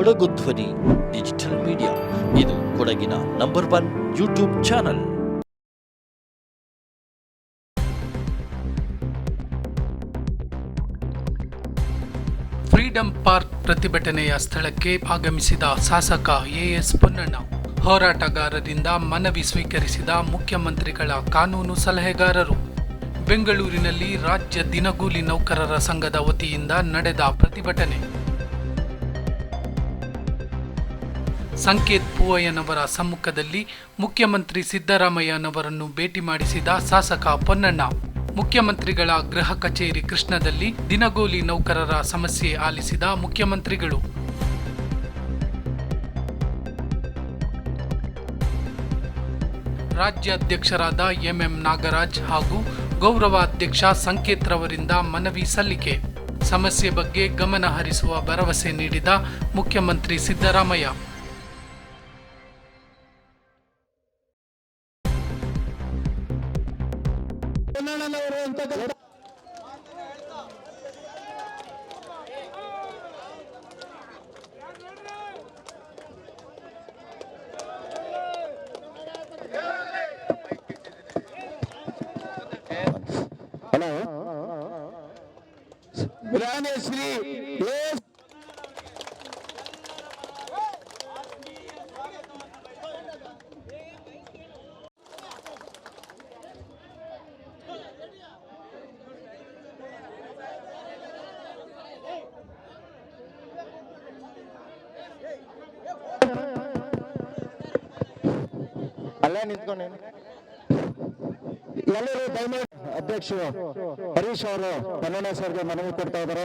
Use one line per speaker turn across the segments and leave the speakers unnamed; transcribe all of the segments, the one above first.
ಕೊಡಗು ಧ್ವನಿ, digital media. ಇದು ಕೊಡಗಿನ number one YouTube channel.
Freedom Park ಪ್ರತಿಭಟನೆಯ ಸ್ಥಳಕ್ಕೆ ಆಗಮಿಸಿದ ಶಾಸಕ ಎಎಸ್ ಪೊನ್ನಣ್ಣ. ಹೋರಾಟಗಾರರಿಂದ ಮನವಿ ಸ್ವೀಕರಿಸಿದ ಮುಖ್ಯಮಂತ್ರಿಗಳ ಕಾನೂನು ಸಲಹೆಗಾರರು. ಬೆಂಗಳೂರಿನಲ್ಲಿ ರಾಜ್ಯ ದಿನಗೂಲಿ ನೌಕರರ ಸಂಘದ ವತಿಯಿಂದ ನಡೆದ ಪ್ರತಿಭಟನೆ. ಸಂಕೇತ್ ಪೂವಯ್ಯನವರ ಸಮ್ಮುಖದಲ್ಲಿ ಮುಖ್ಯಮಂತ್ರಿ ಸಿದ್ದರಾಮಯ್ಯನವರನ್ನು ಭೇಟಿ ಮಾಡಿಸಿದ ಶಾಸಕ ಪೊನ್ನಣ್ಣ. ಮುಖ್ಯಮಂತ್ರಿಗಳ ಗೃಹ ಕಚೇರಿ ಕೃಷ್ಣದಲ್ಲಿ ದಿನಗೂಲಿ ನೌಕರರ ಸಮಸ್ಯೆ ಆಲಿಸಿದ ಮುಖ್ಯಮಂತ್ರಿಗಳು. ರಾಜ್ಯಾಧ್ಯಕ್ಷರಾದ ಎಂಎಂ ನಾಗರಾಜ್ ಹಾಗೂ ಗೌರವ ಅಧ್ಯಕ್ಷ ಸಂಕೇತ್ ರವರಿಂದ ಮನವಿ ಸಲ್ಲಿಕೆ. ಸಮಸ್ಯೆ ಬಗ್ಗೆ ಗಮನ ಹರಿಸುವ ಭರವಸೆ ನೀಡಿದ ಮುಖ್ಯಮಂತ್ರಿ ಸಿದ್ದರಾಮಯ್ಯ.
ಪೊನ್ನಣ್ಣನವರು ಅಂತಕ್ಕಂಥ ಹಲೋ ಶ್ರೀ ಅಲ್ಲೇ ನಿಂತ್ಕೊಂಡು. ಎಲ್ಲರೂ ದಯಮಾಡಿ ಅಧ್ಯಕ್ಷರು ಹರೀಶ್ ಅವರು ಕನ್ನಡ ಸರ್ಗೆ ಮನವಿ ಕೊಡ್ತಾ ಇದ್ದಾರೆ.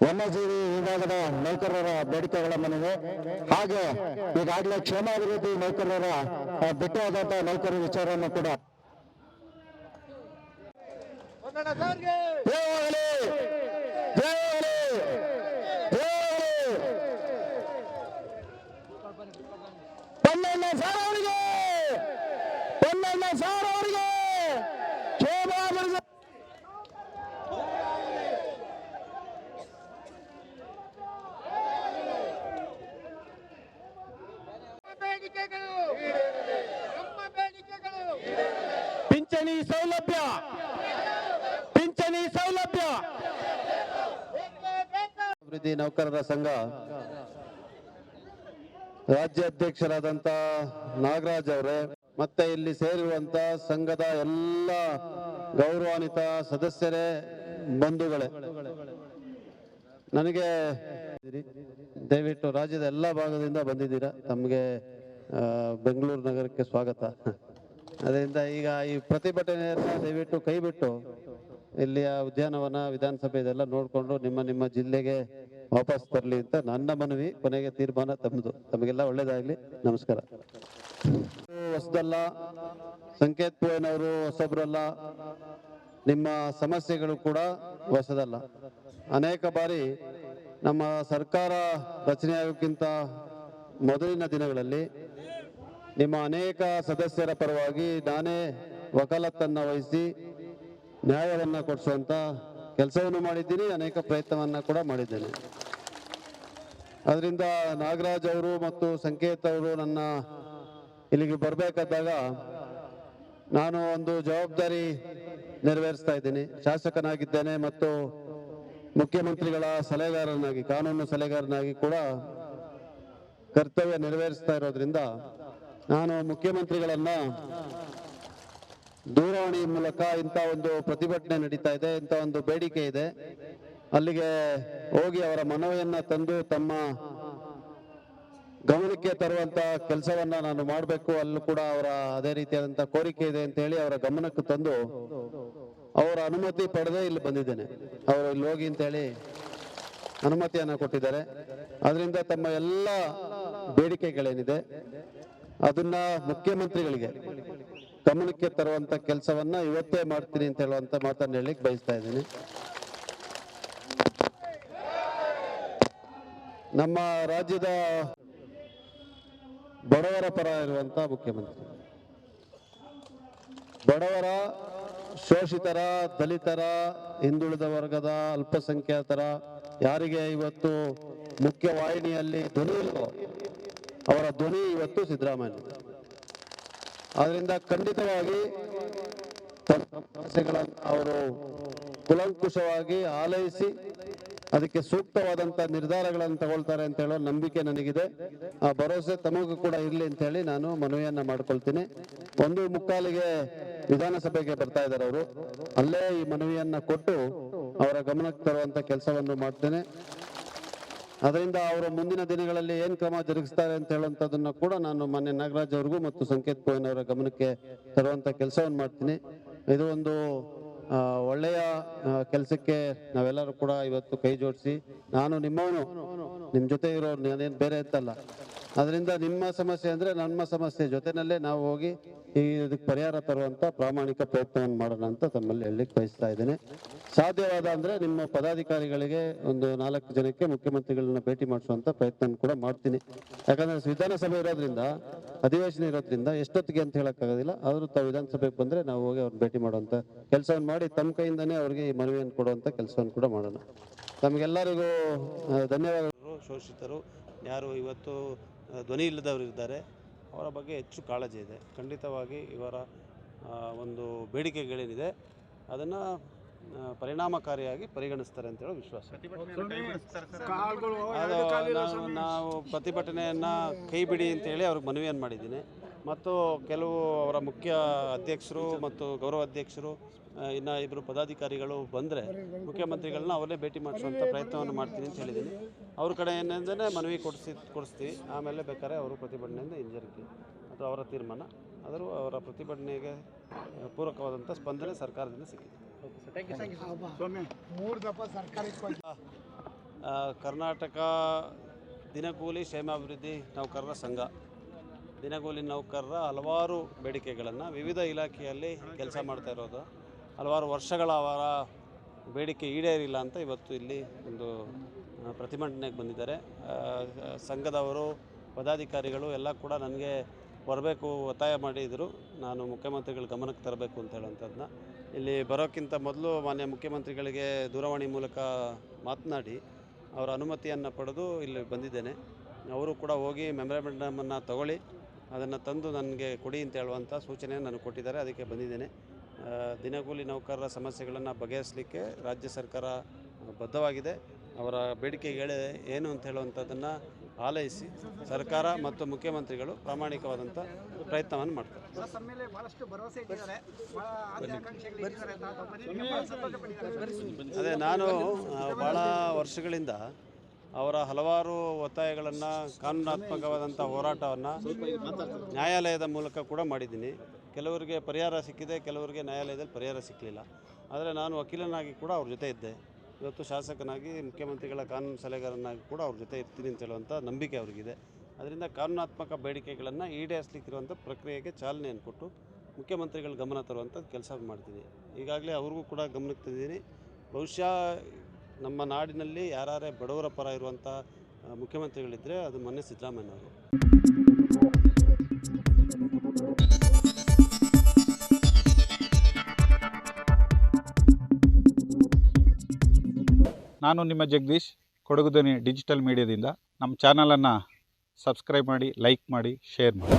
ವನ್ಯಜೀವಿ ವಿಭಾಗದ ನೌಕರರ ಬೇಡಿಕೆಗಳ ಮನವಿ. ಹಾಗೆ ಈಗಾಗಲೇ ಕ್ಷೇಮಾಭಿವೃದ್ಧಿ ನೌಕರರ ಆ, ಬಿಟ್ಟು ಹೋದಂತ ನೌಕರರ ವಿಚಾರವನ್ನು ಕೂಡ ಜಯವಾಗಲಿ! ಜಯವಾಗಲಿ! ಜಯವಾಗಲಿ! ಪೊನ್ನಣ್ಣ ಸಾರ್ ಅವರಿಗೆ ಪೊನ್ನಣ್ಣ ಸಾರ್ ಅವರಿಗೆ ಕ್ಷೇಮಾಭಿವೃದ್ಧಿ
ಬೇಡಿಕೆಗಳು. ನಮ್ಮ ಬೇಡಿಕೆಗಳು.
ಪಿಂಚಣಿ ಸೌಲಭ್ಯ. ಪಿಂಚಣಿ ಸೌಲಭ್ಯ. ಅಭಿವೃದ್ಧಿ ನೌಕರರ ಸಂಘ. ರಾಜ್ಯಾಧ್ಯಕ್ಷರಾದಂತ ನಾಗರಾಜ್ ಅವರೇ ಮತ್ತೆ ಇಲ್ಲಿ ಸೇರಿರುವಂತ ಸಂಘದ ಎಲ್ಲ ಗೌರವಾನ್ವಿತ ಸದಸ್ಯರೇ ಬಂಧುಗಳೇ. ನನಗೆ ದಯವಿಟ್ಟು ರಾಜ್ಯದ ಎಲ್ಲ ಭಾಗದಿಂದ ಬಂದಿದ್ದೀರಾ? ತಮಗೆ ಬೆಂಗಳೂರು ನಗರಕ್ಕೆ ಸ್ವಾಗತ. ಅದರಿಂದ ಈಗ ಈ ಪ್ರತಿಭಟನೆಯನ್ನ ದಯವಿಟ್ಟು ಕೈ ಬಿಟ್ಟು ಇಲ್ಲಿಯ ಉದ್ಯಾನವನ, ವಿಧಾನಸಭೆ ಇದೆಲ್ಲ ನೋಡಿಕೊಂಡು ನಿಮ್ಮ ನಿಮ್ಮ ಜಿಲ್ಲೆಗೆ ವಾಪಸ್ ತರಲಿ ಅಂತ ನನ್ನ ಮನವಿ, ಕೊನೆಗೆ ತೀರ್ಮಾನ ತಮ್ಮದು. ತಮಗೆಲ್ಲ ಒಳ್ಳೇದಾಗ್ಲಿ. ನಮಸ್ಕಾರ. ಹೊಸದಲ್ಲ ಸಂಕೇತ್ ಪೂಯನವರು ಹೊಸಬ್ರಲ್ಲ, ನಿಮ್ಮ ಸಮಸ್ಯೆಗಳು ಕೂಡ ಹೊಸದಲ್ಲ. ಅನೇಕ ಬಾರಿ ನಮ್ಮ ಸರ್ಕಾರ ರಚನೆ ಆಗೋಕ್ಕಿಂತ ಮೊದಲಿನ ದಿನಗಳಲ್ಲಿ ನಿಮ್ಮ ಅನೇಕ ಸದಸ್ಯರ ಪರವಾಗಿ ನಾನೇ ವಕಾಲತ್ತನ್ನು ವಹಿಸಿ ನ್ಯಾಯವನ್ನು ಕೊಡಿಸುವಂಥ ಕೆಲಸವನ್ನು ಮಾಡಿದ್ದೀನಿ, ಅನೇಕ ಪ್ರಯತ್ನವನ್ನು ಕೂಡ ಮಾಡಿದ್ದೇನೆ. ಅದರಿಂದ ನಾಗರಾಜ್ ಅವರು ಮತ್ತು ಸಂಕೇತ್ ಅವರು ನನ್ನ ಇಲ್ಲಿಗೆ ಬರಬೇಕಾದಾಗ ನಾನು ಒಂದು ಜವಾಬ್ದಾರಿ ನೆರವೇರಿಸ್ತಾ ಇದ್ದೀನಿ. ಶಾಸಕನಾಗಿದ್ದೇನೆ ಮತ್ತು ಮುಖ್ಯಮಂತ್ರಿಗಳ ಸಲಹೆಗಾರನಾಗಿ, ಕಾನೂನು ಸಲಹೆಗಾರನಾಗಿ ಕೂಡ ಕರ್ತವ್ಯ ನೆರವೇರಿಸ್ತಾ ಇರೋದ್ರಿಂದ ನಾನು ಮುಖ್ಯಮಂತ್ರಿಗಳನ್ನ ದೂರವಾಣಿ ಮೂಲಕ ಇಂಥ ಒಂದು ಪ್ರತಿಭಟನೆ ನಡೀತಾ ಇದೆ, ಇಂಥ ಒಂದು ಬೇಡಿಕೆ ಇದೆ. ಅಲ್ಲಿಗೆ ಹೋಗಿ ಅವರ ಮನವಿಯನ್ನ ತಂದು ತಮ್ಮ ಗಮನಕ್ಕೆ ತರುವಂತ ಕೆಲಸವನ್ನ ನಾನು ಮಾಡಬೇಕು, ಅಲ್ಲೂ ಕೂಡ ಅವರ ಅದೇ ರೀತಿಯಾದಂತ ಕೋರಿಕೆ ಇದೆ ಅಂತ ಹೇಳಿ ಅವರ ಗಮನಕ್ಕೆ ತಂದು ಅವರ ಅನುಮತಿ ಪಡೆದೇ ಇಲ್ಲಿ ಬಂದಿದ್ದೇನೆ. ಅವರು ಇಲ್ಲಿ ಹೋಗಿ ಅಂತ ಹೇಳಿ ಅನುಮತಿಯನ್ನ ಕೊಟ್ಟಿದ್ದಾರೆ. ಅದರಿಂದ ತಮ್ಮ ಎಲ್ಲ ಬೇಡಿಕೆಗಳೇನಿದೆ ಅದನ್ನ ಮುಖ್ಯಮಂತ್ರಿಗಳಿಗೆ ಗಮನಕ್ಕೆ ತರುವಂತ ಕೆಲಸವನ್ನ ಇವತ್ತೇ ಮಾಡ್ತೀನಿ ಅಂತ ಹೇಳುವಂತ ಮಾತನ್ನ ಹೇಳಿಕ್ ಬಯಸ್ತಾ ಇದ್ದೀನಿ. ನಮ್ಮ ರಾಜ್ಯದ ಬಡವರ ಪರ ಇರುವಂತ ಮುಖ್ಯಮಂತ್ರಿ. ಬಡವರ, ಶೋಷಿತರ, ದಲಿತರ, ಹಿಂದುಳಿದ ವರ್ಗದ, ಅಲ್ಪಸಂಖ್ಯಾತರ,
ಯಾರಿಗೆ ಇವತ್ತು ಮುಖ್ಯವಾಹಿನಿಯಲ್ಲಿ ಧ್ವನಿ ಅವರ ಧ್ವನಿ ಇವತ್ತು ಸಿದ್ದರಾಮಯ್ಯ ಆದ್ರಿಂದ ಖಂಡಿತವಾಗಿ ಸಮಸ್ಯೆಗಳನ್ನು ಅವರು ಕುಲಂಕುಷವಾಗಿ ಆಲೈಸಿ ಅದಕ್ಕೆ ಸೂಕ್ತವಾದಂತ ನಿರ್ಧಾರಗಳನ್ನು ತಗೊಳ್ತಾರೆ ಅಂತ ಹೇಳೋ ನಂಬಿಕೆ ನನಗಿದೆ. ಆ ಭರವಸೆ ತಮಗೂ ಕೂಡ ಇರಲಿ ಅಂತ ಹೇಳಿ ನಾನು ಮನವಿಯನ್ನ ಮಾಡ್ಕೊಳ್ತೀನಿ. ಒಂದು ಮುಕ್ಕಾಲಿಗೆ ವಿಧಾನಸಭೆಗೆ ಬರ್ತಾ ಇದ್ದಾರೆ ಅವರು. ಅಲ್ಲೇ ಈ ಮನವಿಯನ್ನ ಕೊಟ್ಟು ಅವರ ಗಮನಕ್ಕೆ ತರುವಂತ ಕೆಲಸವನ್ನು ಮಾಡ್ತೇನೆ. ಅದರಿಂದ ಅವರು ಮುಂದಿನ ದಿನಗಳಲ್ಲಿ ಏನ್ ಕ್ರಮ ಜರುಗಿಸ್ತಾರೆ ಅಂತ ಹೇಳುವಂತದನ್ನ ಕೂಡ ನಾನು ಮಾನ್ಯ ನಾಗರಾಜ್ ಅವ್ರಿಗೂ ಮತ್ತು ಸಂಕೇತ್ ಗೋಯನ್ ಅವರ ಗಮನಕ್ಕೆ ತರುವಂತ ಕೆಲಸವನ್ನು ಮಾಡ್ತೀನಿ. ಇದು ಒಂದು ಒಳ್ಳೆಯ ಕೆಲಸಕ್ಕೆ ನಾವೆಲ್ಲರೂ ಕೂಡ ಇವತ್ತು ಕೈ ಜೋಡಿಸಿ. ನಾನು ನಿಮ್ಮವನು. ನಿಮ್ ಜೊತೆ ಇರೋ ನಾನೇನು ಬೇರೆ ಅಂತಲ್ಲ. ಅದರಿಂದ ನಿಮ್ಮ ಸಮಸ್ಯೆ ಅಂದ್ರೆ ನಮ್ಮ ಸಮಸ್ಯೆ ಜೊತೆನಲ್ಲೇ ನಾವು ಹೋಗಿ ಈ ಇದಕ್ಕೆ ಪರಿಹಾರ ತರುವಂಥ ಪ್ರಾಮಾಣಿಕ ಪ್ರಯತ್ನವನ್ನು ಮಾಡೋಣ ಅಂತ ತಮ್ಮಲ್ಲಿ ಹೇಳಲಿಕ್ಕೆ ಬಯಸ್ತಾ ಇದ್ದೇನೆ. ಸಾಧ್ಯವಾದ ಅಂದರೆ ನಿಮ್ಮ ಪದಾಧಿಕಾರಿಗಳಿಗೆ ಒಂದು ನಾಲ್ಕು ಜನಕ್ಕೆ ಮುಖ್ಯಮಂತ್ರಿಗಳನ್ನ ಭೇಟಿ ಮಾಡಿಸುವಂಥ ಪ್ರಯತ್ನ ಕೂಡ ಮಾಡ್ತೀನಿ. ಯಾಕಂದ್ರೆ ವಿಧಾನಸಭೆ ಇರೋದ್ರಿಂದ ಅಧಿವೇಶನ ಇರೋದ್ರಿಂದ ಎಷ್ಟೊತ್ತಿಗೆ ಅಂತ ಹೇಳೋಕ್ಕಾಗೋದಿಲ್ಲ. ಆದರೂ ತಾವು ವಿಧಾನಸಭೆಗೆ ಬಂದ್ರೆ ನಾವು ಹೋಗಿ ಅವ್ರನ್ನ ಭೇಟಿ ಮಾಡುವಂಥ ಕೆಲಸವನ್ನು ಮಾಡಿ ತಮ್ಮ ಕೈಯಿಂದನೇ ಅವ್ರಿಗೆ ಈ ಮನವಿಯನ್ನು ಕೊಡುವಂತ ಕೆಲಸವನ್ನು ಕೂಡ ಮಾಡೋಣ. ತಮಗೆಲ್ಲರಿಗೂ ಧನ್ಯವಾದಗಳು ಧನ್ಯವಾದ.
ಶೋಷಿತರು ಯಾರು ಇವತ್ತು ಧ್ವನಿ ಇಲ್ಲದವರು ಇದ್ದಾರೆ ಅವರ ಬಗ್ಗೆ ಹೆಚ್ಚು ಕಾಳಜಿ ಇದೆ. ಖಂಡಿತವಾಗಿ ಇವರ ಒಂದು ಬೇಡಿಕೆಗಳೇನಿದೆ ಅದನ್ನು ಪರಿಣಾಮಕಾರಿಯಾಗಿ ಪರಿಗಣಿಸ್ತಾರೆ ಅಂತೇಳಿ ವಿಶ್ವಾಸ ನಾವು ನಾವು ಪ್ರತಿಭಟನೆಯನ್ನು ಕೈ ಬಿಡಿ ಅಂತೇಳಿ ಅವ್ರಿಗೆ ಮನವಿಯನ್ನು ಮಾಡಿದ್ದೀನಿ. ಮತ್ತು ಕೆಲವು ಅವರ ಮುಖ್ಯ ಅಧ್ಯಕ್ಷರು ಮತ್ತು ಗೌರವ ಅಧ್ಯಕ್ಷರು ಇನ್ನು ಇಬ್ಬರು ಪದಾಧಿಕಾರಿಗಳು ಬಂದರೆ ಮುಖ್ಯಮಂತ್ರಿಗಳನ್ನ ಅವರೇ ಭೇಟಿ ಮಾಡಿಸುವಂಥ ಪ್ರಯತ್ನವನ್ನು ಮಾಡ್ತೀನಿ ಅಂತ ಹೇಳಿದ್ದೀನಿ. ಅವ್ರ ಕಡೆ ಏನಂದರೆ ಮನವಿ ಕೊಡಿಸಿ ಕೊಡಿಸ್ತೀವಿ. ಆಮೇಲೆ ಬೇಕಾದ್ರೆ ಅವರು ಪ್ರತಿಭಟನೆಯಿಂದ ಹಿಂಜರಿಕೆ. ಅಥವಾ ಅವರ ತೀರ್ಮಾನ. ಆದರೂ ಅವರ ಪ್ರತಿಭಟನೆಗೆ ಪೂರಕವಾದಂಥ ಸ್ಪಂದನೆ ಸರ್ಕಾರದಿಂದ ಸಿಕ್ಕಿದೆ. ಕರ್ನಾಟಕ ದಿನಗೂಲಿ ಕ್ಷೇಮಾಭಿವೃದ್ಧಿ ನೌಕರರ ಸಂಘ. ದಿನಗೂಲಿ ನೌಕರರ ಹಲವಾರು ಬೇಡಿಕೆಗಳನ್ನು ವಿವಿಧ ಇಲಾಖೆಯಲ್ಲಿ ಕೆಲಸ ಮಾಡ್ತಾ ಇರೋದು. ಹಲವಾರು ವರ್ಷಗಳ ಅವರ ಬೇಡಿಕೆ ಈಡೇರಿಲ್ಲ ಅಂತ ಇವತ್ತು ಇಲ್ಲಿ ಒಂದು ಪ್ರತಿಭಟನೆಗೆ ಬಂದಿದ್ದಾರೆ. ಸಂಘದವರು, ಪದಾಧಿಕಾರಿಗಳು ಎಲ್ಲ ಕೂಡ ನನಗೆ ಬರಬೇಕು, ಒತ್ತಾಯ ಮಾಡಿದರು. ನಾನು ಮುಖ್ಯಮಂತ್ರಿಗಳ ಗಮನಕ್ಕೆ ತರಬೇಕು ಅಂತ ಹೇಳುವಂಥದ್ದನ್ನ. ಇಲ್ಲಿ ಬರೋಕ್ಕಿಂತ ಮೊದಲು ಮಾನ್ಯ ಮುಖ್ಯಮಂತ್ರಿಗಳಿಗೆ ದೂರವಾಣಿ ಮೂಲಕ ಮಾತನಾಡಿ, ಅವರ ಅನುಮತಿಯನ್ನು ಪಡೆದು ಇಲ್ಲಿ ಬಂದಿದ್ದೇನೆ. ಅವರು ಕೂಡ ಹೋಗಿ ಮೆಮೊರಾಂಡಮನ್ನು ತಗೊಳ್ಳಿ, ಅದನ್ನು ತಂದು ನನಗೆ ಕೊಡಿ ಅಂತ ಹೇಳುವಂಥ ಸೂಚನೆಯನ್ನು ನನಗೆ ಕೊಟ್ಟಿದ್ದಾರೆ. ಅದಕ್ಕೆ ಬಂದಿದ್ದೇನೆ. ದಿನಗೂಲಿ ನೌಕರರ ಸಮಸ್ಯೆಗಳನ್ನು ಬಗೆಹರಿಸಲಿಕ್ಕೆ ರಾಜ್ಯ ಸರ್ಕಾರ ಬದ್ಧವಾಗಿದೆ. ಅವರ ಬೇಡಿಕೆಗಳೇ ಏನು ಅಂತ ಹೇಳುವಂಥದ್ದನ್ನು ಆಲೈಸಿ ಸರ್ಕಾರ ಮತ್ತು ಮುಖ್ಯಮಂತ್ರಿಗಳು ಪ್ರಾಮಾಣಿಕವಾದಂಥ ಪ್ರಯತ್ನವನ್ನು ಮಾಡ್ತಾರೆ. ಅದೇ ನಾನು ಭಾಳ ವರ್ಷಗಳಿಂದ ಅವರ ಹಲವಾರು ಒತ್ತಾಯಗಳನ್ನು ಕಾನೂನಾತ್ಮಕವಾದಂಥ ಹೋರಾಟವನ್ನು ನ್ಯಾಯಾಲಯದ ಮೂಲಕ ಕೂಡ ಮಾಡಿದ್ದೀನಿ. ಕೆಲವರಿಗೆ ಪರಿಹಾರ ಸಿಕ್ಕಿದೆ, ಕೆಲವರಿಗೆ ನ್ಯಾಯಾಲಯದಲ್ಲಿ ಪರಿಹಾರ ಸಿಕ್ಕಲಿಲ್ಲ ಆದರೆ ನಾನು ವಕೀಲನಾಗಿ ಕೂಡ ಅವ್ರ ಜೊತೆ ಇದ್ದೆ. ಇವತ್ತು ಶಾಸಕನಾಗಿ, ಮುಖ್ಯಮಂತ್ರಿಗಳ ಕಾನೂನು ಸಲಹೆಗಾರನಾಗಿ ಕೂಡ ಅವ್ರ ಜೊತೆ ಇರ್ತೀನಿ ಅಂತ ಹೇಳುವಂಥ ನಂಬಿಕೆ ಅವರಿಗಿದೆ. ಅದರಿಂದ ಕಾನೂನಾತ್ಮಕ ಬೇಡಿಕೆಗಳನ್ನು ಈಡೇರಿಸಲಿಕ್ಕಿರುವಂಥ ಪ್ರಕ್ರಿಯೆಗೆ ಚಾಲನೆಯನ್ನು ಕೊಟ್ಟು ಮುಖ್ಯಮಂತ್ರಿಗಳ ಗಮನ ತರುವಂಥ ಕೆಲಸ ಮಾಡ್ತೀನಿ. ಈಗಾಗಲೇ ಅವ್ರಿಗೂ ಕೂಡ ಗಮನಕ್ಕೆ ತಂದಿದ್ದೀನಿ. ಬಹುಶಃ ನಮ್ಮ ನಾಡಿನಲ್ಲಿ ಯಾರೇ ಬಡವರ ಪರ ಇರುವಂಥ ಮುಖ್ಯಮಂತ್ರಿಗಳಿದ್ರೆ ಅದು ಮೊನ್ನೆ ಸಿದ್ದರಾಮಯ್ಯನವರು
ನಾನು ನಿಮ್ಮ ಜಗದೀಶ್ ಕೊಡಗುದನಿ ಡಿಜಿಟಲ್ ಮೀಡಿಯಾದಿಂದ. ನಮ್ಮ ಚಾನಲನ್ನು ಸಬ್ಸ್ಕ್ರೈಬ್ ಮಾಡಿ, ಲೈಕ್ ಮಾಡಿ, ಶೇರ್ ಮಾಡಿ.